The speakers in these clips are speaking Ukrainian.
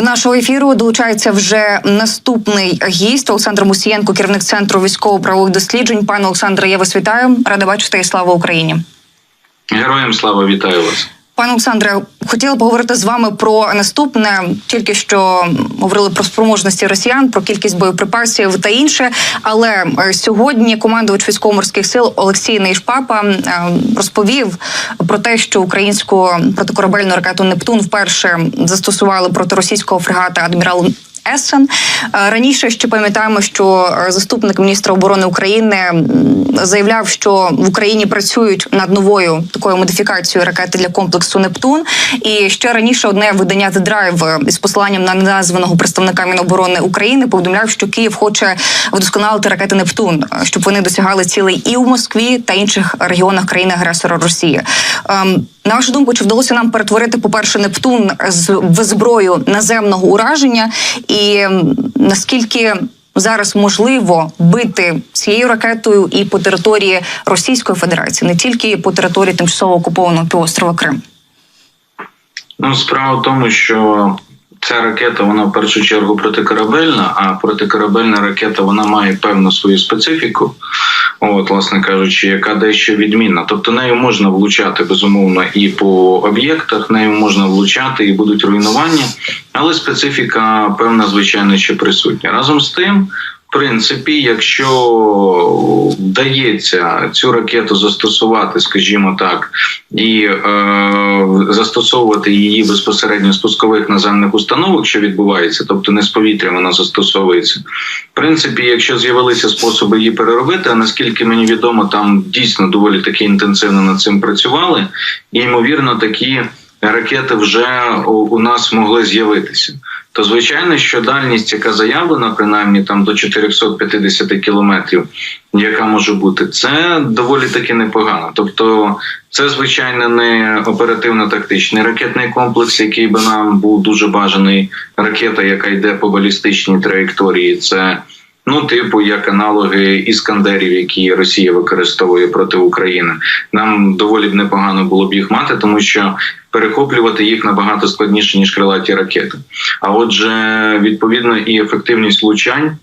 До нашого ефіру долучається вже наступний гість Олександр Мусієнко, керівник центру військово-правових досліджень. Пане Олександре, я вас вітаю. Рада бачити і слава Україні. Героям слава вітаю вас. Пане Олександре, хотіла поговорити з вами про наступне. Тільки що говорили про спроможності росіян, про кількість боєприпасів та інше. Але е, сьогодні командувач військово-морських сил Олексій Нейшпапа е, розповів про те, що українську протикорабельну ракету Нептун вперше застосували проти російського фрегата адмірал. Есен Е, раніше ще пам'ятаємо, що е, заступник міністра оборони України заявляв, що в Україні працюють над новою такою модифікацією ракети для комплексу Нептун. І ще раніше одне видання The Drive е, із посиланням на неназваного представника Міноборони України повідомляв, що Київ хоче вдосконалити ракети Нептун, щоб вони досягали цілей і у Москві та інших регіонах країни агресора Росії. На вашу думку, чи вдалося нам перетворити, по-перше, Нептун з в зброю наземного ураження, і наскільки зараз можливо бити цією ракетою і по території Російської Федерації, не тільки по території тимчасово окупованого півострова Крим? Ну, справа в тому, що ця ракета, вона в першу чергу протикорабельна, а протикорабельна ракета вона має певну свою специфіку, от, власне кажучи, яка дещо відмінна. Тобто нею можна влучати безумовно і по об'єктах, нею можна влучати, і будуть руйнування, але специфіка певна, звичайно, ще присутня. Разом з тим. Принципі, якщо вдається цю ракету застосувати, скажімо так, і е, застосовувати її безпосередньо з пускових наземних установок, що відбувається, тобто не з повітря вона застосовується. В принципі, якщо з'явилися способи її переробити, а наскільки мені відомо, там дійсно доволі таки інтенсивно над цим працювали, і ймовірно, такі ракети вже у, у нас могли з'явитися. То звичайно, що дальність, яка заявлена, принаймні там до 450 кілометрів, яка може бути, це доволі таки непогано. Тобто, це звичайно не оперативно-тактичний ракетний комплекс, який би нам був дуже бажаний. Ракета, яка йде по балістичній траєкторії, це ну, типу, як аналоги іскандерів, які Росія використовує проти України. Нам доволі б непогано було б їх мати, тому що перехоплювати їх набагато складніше ніж крилаті ракети. А отже, відповідно, і ефективність влучань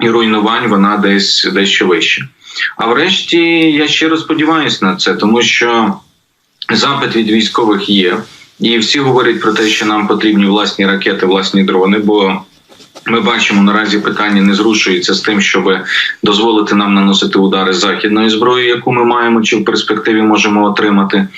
і руйнувань вона десь дещо вища. А врешті я щиро сподіваюся на це, тому що запит від військових є, і всі говорять про те, що нам потрібні власні ракети, власні дрони. бо ми бачимо наразі питання не зрушується з тим, щоб дозволити нам наносити удари західною зброєю, яку ми маємо чи в перспективі можемо отримати.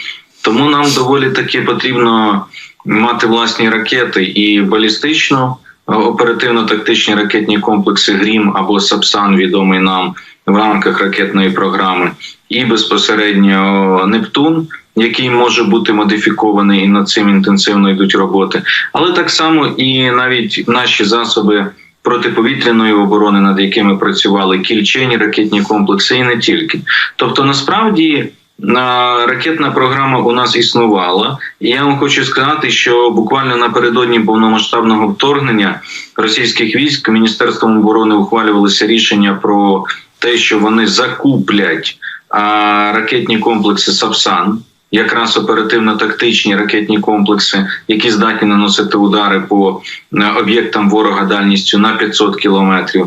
Тому нам доволі таки потрібно мати власні ракети і балістично оперативно-тактичні ракетні комплекси Грім або Сапсан, відомий нам в рамках ракетної програми, і безпосередньо Нептун, який може бути модифікований, і над цим інтенсивно йдуть роботи, але так само і навіть наші засоби. Протиповітряної оборони, над якими працювали кільчені ракетні комплекси, і не тільки. Тобто, насправді ракетна програма у нас існувала, і я вам хочу сказати, що буквально напередодні повномасштабного вторгнення російських військ міністерством оборони ухвалювалися рішення про те, що вони закуплять ракетні комплекси Сапсан. Якраз оперативно-тактичні ракетні комплекси, які здатні наносити удари по об'єктам ворога дальністю на 500 кілометрів.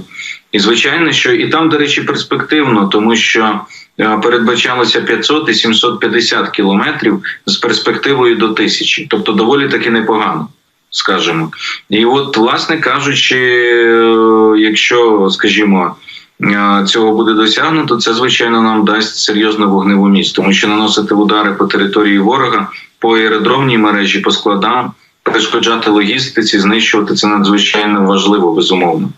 І звичайно, що і там, до речі, перспективно, тому що передбачалося 500 і 750 кілометрів з перспективою до тисячі, тобто доволі таки непогано, скажімо. І от, власне кажучи, якщо, скажімо, цього буде досягнуто, це звичайно нам дасть серйозну вогневу місць, тому що наносити удари по території ворога, по аеродромній мережі, по складам, перешкоджати логістиці, знищувати це надзвичайно важливо, безумовно.